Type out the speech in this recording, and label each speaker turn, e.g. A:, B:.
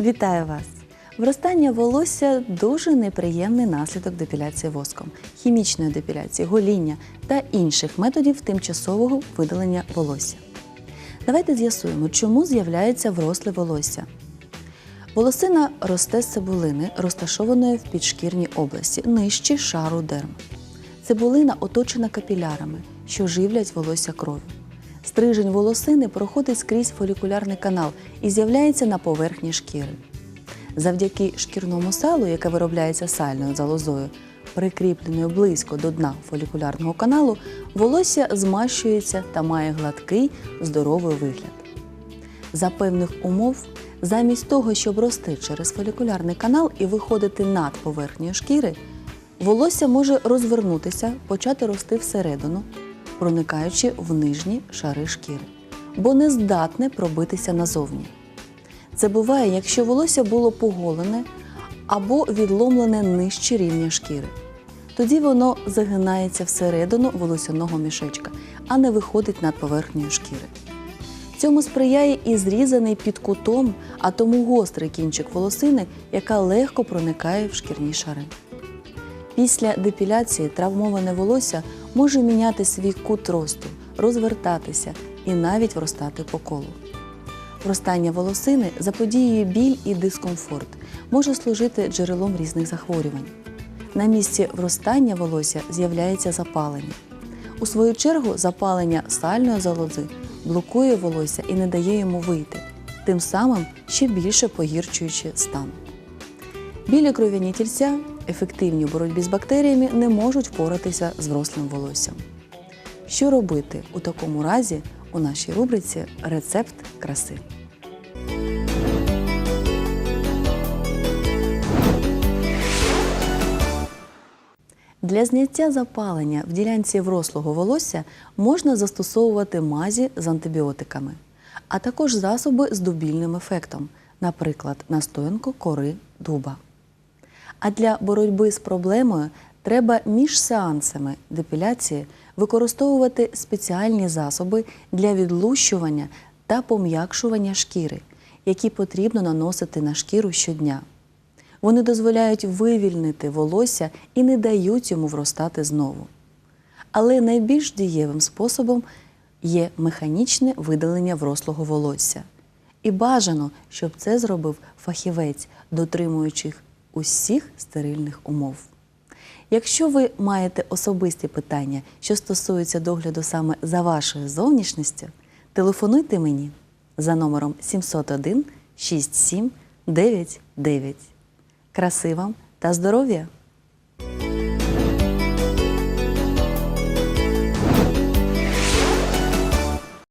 A: Вітаю вас! Вростання волосся дуже неприємний наслідок депіляції воском, хімічної депіляції, гоління та інших методів тимчасового видалення волосся. Давайте з'ясуємо, чому з'являється вросле волосся. Волосина росте з цибулини, розташованої в підшкірній області, нижче шару дерм. Цибулина оточена капілярами, що живлять волосся кров'ю. Стрижень волосини проходить скрізь фолікулярний канал і з'являється на поверхні шкіри. Завдяки шкірному салу, яке виробляється сальною залозою, прикріпленою близько до дна фолікулярного каналу, волосся змащується та має гладкий, здоровий вигляд. За певних умов, замість того, щоб рости через фолікулярний канал і виходити над поверхнею шкіри, волосся може розвернутися, почати рости всередину, проникаючи в нижні шари шкіри, бо не здатне пробитися назовні. Це буває, якщо волосся було поголене або відломлене нижче рівня шкіри. Тоді воно загинається всередину волосяного мішечка, а не виходить над поверхнею шкіри. Цьому сприяє і зрізаний під кутом, а тому гострий кінчик волосини, яка легко проникає в шкірні шари. Після депіляції травмоване волосся може міняти свій кут росту, розвертатися і навіть вростати по колу. Вростання волосини заподіює біль і дискомфорт, може служити джерелом різних захворювань. На місці вростання волосся з'являється запалення. У свою чергу, запалення сальної залози блокує волосся і не дає йому вийти, тим самим ще більше погірчуючи стан. Білі кров'яні тільця, ефективні у боротьбі з бактеріями, не можуть впоратися з врослим волоссям. Що робити у такому разі у нашій рубриці Рецепт краси. Для зняття запалення в ділянці врослого волосся можна застосовувати мазі з антибіотиками, а також засоби з дубільним ефектом, наприклад, настоянку кори дуба. А для боротьби з проблемою треба між сеансами депіляції використовувати спеціальні засоби для відлущування та пом'якшування шкіри, які потрібно наносити на шкіру щодня. Вони дозволяють вивільнити волосся і не дають йому вростати знову. Але найбільш дієвим способом є механічне видалення врослого волосся. І бажано, щоб це зробив фахівець, дотримуючись усіх стерильних умов. Якщо ви маєте особисті питання, що стосуються догляду саме за вашою зовнішністю, телефонуйте мені за номером 701 67 99. Краси вам та здоров'я!